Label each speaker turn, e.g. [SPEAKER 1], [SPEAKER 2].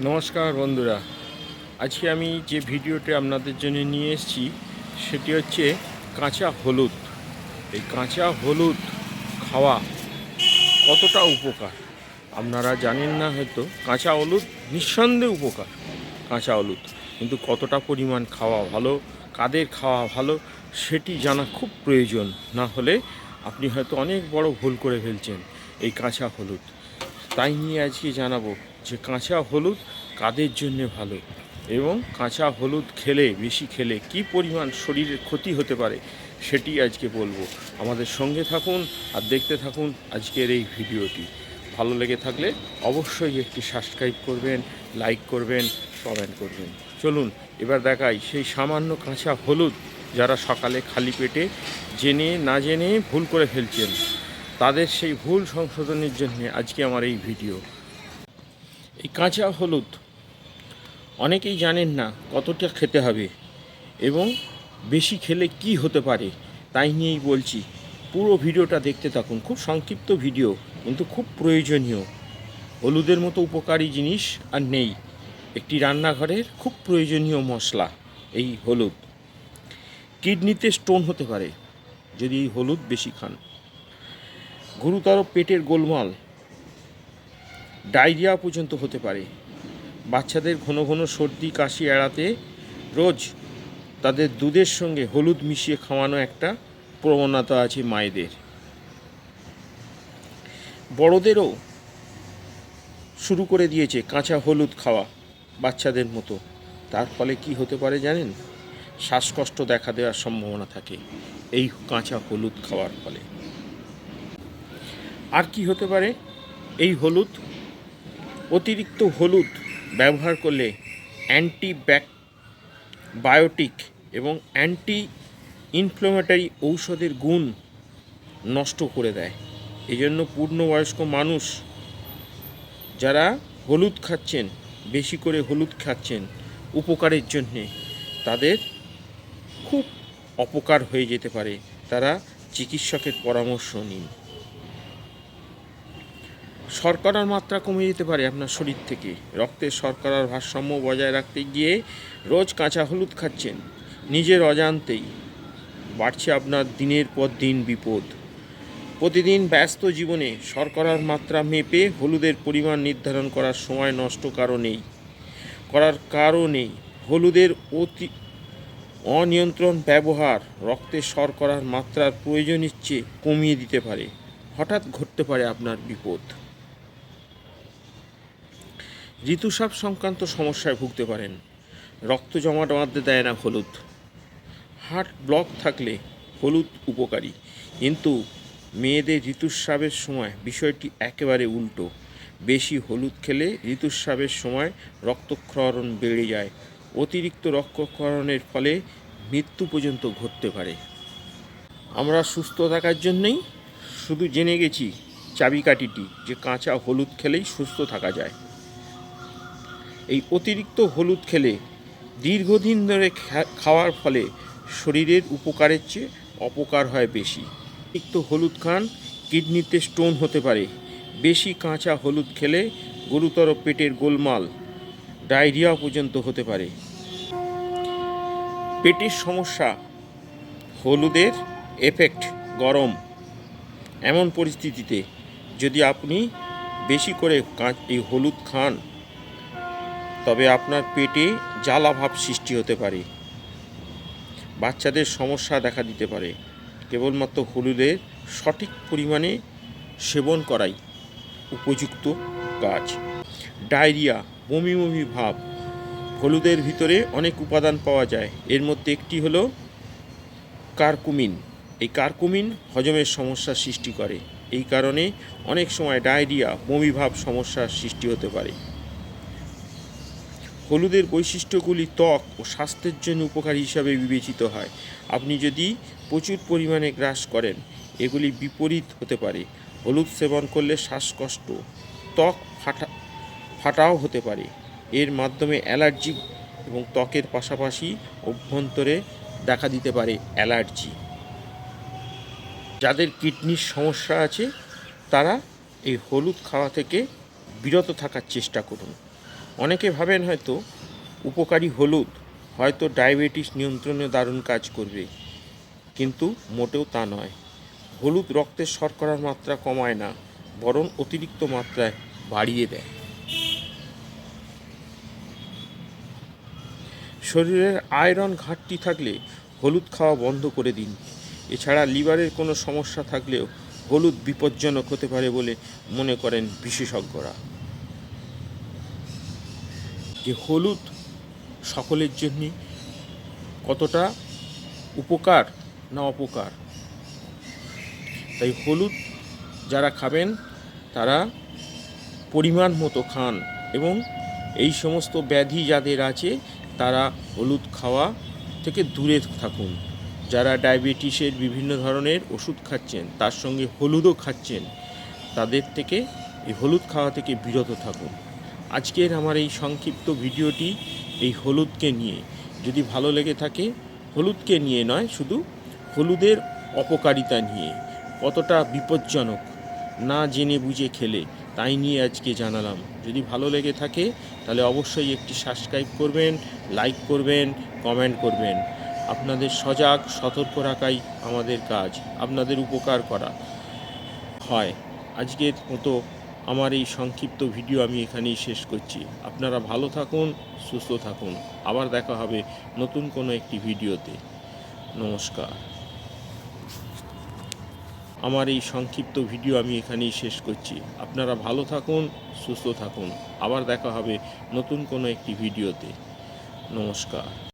[SPEAKER 1] নমস্কার বন্ধুরা। আজকে আমি যে ভিডিওটি আপনাদের জন্য নিয়ে এসেছি, সেটি হচ্ছে কাঁচা হলুদ। এই কাঁচা হলুদ খাওয়া কতটা উপকার? আপনারা জানেন না হয়তো, কাঁচা হলুদ নিঃসন্দেহে উপকার, কাঁচা হলুদ। কিন্তু কতটা পরিমাণ খাওয়া ভালো, কাদের খাওয়া ভালো, সেটি জানা খুব প্রয়োজন। না হলে আপনি হয়তো অনেক বড় ভুল করে ফেলছেন এই কাঁচা হলুদ। তাই নিয়ে আজকে জানাব যে কাঁচা হলুদ কাদের জন্য ভালো এবং কাঁচা হলুদ খেলে, বেশি খেলে কি পরিমাণ শরীরের ক্ষতি হতে পারে সেটি আজকে বলব। আমাদের সঙ্গে থাকুন আর দেখতে থাকুন আজকের এই ভিডিওটি। ভালো লেগে থাকলে অবশ্যই একটি সাবস্ক্রাইব করবেন, লাইক করবেন, কমেন্ট করবেন। চলুন, এবার দেখাই সেই সামান্য কাঁচা হলুদ যারা সকালে খালি পেটে জেনে না জেনে ভুল করে ফেলছেন। তাদের সেই ভুল সংশোধনের জন্য আজকে আমার এই ভিডিও। এই কাঁচা হলুদ, অনেকেই জানেন না কতটা খেতে হবে এবং বেশি খেলে কি হতে পারে, তাই নিয়েই বলছি, পুরো ভিডিওটা দেখতে থাকুন। খুব সংক্ষিপ্ত ভিডিও, কিন্তু খুব প্রয়োজনীয়। হলুদের মতো উপকারী জিনিস আর নেই। একটি রান্নাঘরের খুব প্রয়োজনীয় মশলা, এই হলুদ। কিডনিতে স্টোন হতে পারে, যদি এই হলুদ বেশি খান। গুরুতর পেটের গোলমাল ডায়রিয়া পর্যন্ত হতে পারে। বাচ্চাদের ঘন ঘন সর্দি, কাশি এড়াতে রোজ তাদের দুধের সঙ্গে হলুদ মিশিয়ে খাওয়ানো একটা প্রবণতা আছে মায়েদের। বড়দেরও শুরু করে দিয়েছে কাঁচা হলুদ খাওয়া বাচ্চাদের মতো। তার ফলে কি হতে পারে জানেন? শ্বাসকষ্ট দেখা দেওয়ার সম্ভাবনা থাকে। এই কাঁচা হলুদ খাওয়ার ফলে। আর কি হতে পারে? এই হলুদ, অতিরিক্ত হলুদ ব্যবহার করলে অ্যান্টি বায়োটিক এবং অ্যান্টি ইনফ্লামেটারি ঔষধের গুণ নষ্ট করে দেয়। এই জন্য পূর্ণবয়স্ক মানুষ যারা হলুদ খাচ্ছেন, বেশি করে হলুদ খাচ্ছেন উপকারের জন্যে, তাদের খুব অপকার হয়ে যেতে পারে। তারা চিকিৎসকের পরামর্শ নিন। শর্করার মাত্রা কমে যেতে পারে আপনার শরীর থেকে। রক্তের শর্করার ভারসাম্য বজায় রাখতে গিয়ে রোজ কাঁচা হলুদ খাচ্ছেন। নিজের অজান্তেই বাড়ছে আপনার দিনের পর দিন বিপদ। প্রতিদিন ব্যস্ত জীবনে শর্করার মাত্রা মেপে হলুদের পরিমাণ নির্ধারণ করার সময় নষ্ট কারও নেই। করার কারও নেই। হলুদের অতি অনিয়ন্ত্রণ ব্যবহার রক্তে শর্করার মাত্রার প্রয়োজনের চেয়ে কমিয়ে দিতে পারে। হঠাৎ ঘটতে পারে আপনার বিপদ। ঋতুস্রাব সংক্রান্ত সমস্যায় ভুগতে পারেন। রক্ত জমাট বাঁধতে দেয় না হলুদ। হার্ট ব্লক থাকলে হলুদ উপকারী। কিন্তু মেয়েদের ঋতুস্রাবের সময় বিষয়টি একেবারে উল্টো। বেশি হলুদ খেলে ঋতুস্রাবের সময় রক্তক্ষরণ বেড়ে যায়। অতিরিক্ত রক্তক্ষরণের ফলে মৃত্যু পর্যন্ত ঘটতে পারে। আমরা সুস্থ থাকার জন্যই শুধু জেনে গেছি চাবিকাঠিটি যে কাঁচা হলুদ খেলেই সুস্থ থাকা যায়। এই অতিরিক্ত হলুদ খেলে দীর্ঘদিন ধরে খাওয়ার ফলে শরীরের উপকারের চেয়ে অপকার হয় বেশি। অতিরিক্ত হলুদ খান কিডনিতে স্টোন হতে পারে। বেশি কাঁচা হলুদ খেলে গুরুতর পেটের গোলমাল, ডায়রিয়া পর্যন্ত হতে পারে। পেটের সমস্যা, হলুদের এফেক্ট গরম। এমন পরিস্থিতিতে যদি আপনি বেশি করে এই হলুদ খান তবে আপনার পেটে জ্বালাভাব সৃষ্টি হতে পারে। বাচ্চাদের সমস্যা দেখা দিতে পারে। কেবলমাত্র হলুদের সঠিক পরিমাণে সেবন করাই উপযুক্ত কাজ। ডায়রিয়া, বমি বমি ভাব, হলুদের ভিতরে অনেক উপাদান পাওয়া যায়। এর মধ্যে একটি হলো কারকুমিন। এই কারকুমিন হজমের সমস্যার সৃষ্টি করে। এই কারণে অনেক সময় ডায়রিয়া বমিভাব সমস্যার সৃষ্টি হতে পারে। হলুদের বৈশিষ্ট্যগুলি ত্বক ও স্বাস্থ্যের জন্য উপকারী হিসাবে বিবেচিত হয়। আপনি যদি প্রচুর পরিমাণে গ্রাস করেন, এগুলি বিপরীত হতে পারে। হলুদ সেবন করলে শ্বাসকষ্ট, ত্বক ফাটা, ফাটাও হতে পারে। এর মাধ্যমে অ্যালার্জি এবং ত্বকের পাশাপাশি অভ্যন্তরে দেখা দিতে পারে অ্যালার্জি। যাদের কিডনির সমস্যা আছে, তারা এই হলুদ খাওয়া থেকে বিরত থাকার চেষ্টা করুন। অনেকে ভাবেন হয়তো উপকারী হলুদ হয়তো ডায়াবেটিস নিয়ন্ত্রণে দারুণ কাজ করবে। কিন্তু মোটেও তা নয়। হলুদ রক্তের শর্করার মাত্রা কমায় না, বরং অতিরিক্ত মাত্রায় বাড়িয়ে দেয়। শরীরের আয়রন ঘাটতি থাকলে হলুদ খাওয়া বন্ধ করে দিন। এছাড়া লিভারের কোনো সমস্যা থাকলেও হলুদ বিপজ্জনক হতে পারে বলে মনে করেন বিশেষজ্ঞরা। যে হলুদ সকলের জন্যে কতটা উপকার না অপকার। তাই হলুদ যারা খাবেন, তারা পরিমাণ মতো খান এবং এই সমস্ত ব্যাধি যাদের আছে, তারা হলুদ খাওয়া থেকে দূরে থাকুন। যারা ডায়াবেটিসের বিভিন্ন ধরনের ওষুধ খাচ্ছেন, তার সঙ্গে হলুদও খাচ্ছেন, তাদের থেকে এই হলুদ খাওয়া থেকে বিরত থাকুন। আজকের আমার এই সংক্ষিপ্ত ভিডিওটি এই হলুদকে নিয়ে। যদি ভালো লেগে থাকে, হলুদকে নিয়ে নয়, শুধু হলুদের অপকারিতা নিয়ে। কতটা বিপজ্জনক। না জেনে বুঝে খেলে, তাই নিয়ে আজকে জানালাম। যদি ভালো লেগে থাকে, তাহলে অবশ্যই একটি সাবস্ক্রাইব করবেন লাইক করবেন কমেন্ট করবেন। আপনাদের সজাগ, সতর্ক রাখাই আমাদের কাজ, আপনাদের উপকার করা হয়। আজকের মতো আমার এই সংক্ষিপ্ত ভিডিও আমি এখানেই শেষ করছি। আপনারা ভালো থাকুন, সুস্থ থাকুন। আবার দেখা হবে নতুন কোনো একটি ভিডিওতে। নমস্কার। আমার এই সংক্ষিপ্ত ভিডিও আমি এখানেই শেষ করছি। আপনারা ভালো থাকুন, সুস্থ থাকুন। আবার দেখা হবে নতুন কোনো একটি ভিডিওতে। নমস্কার।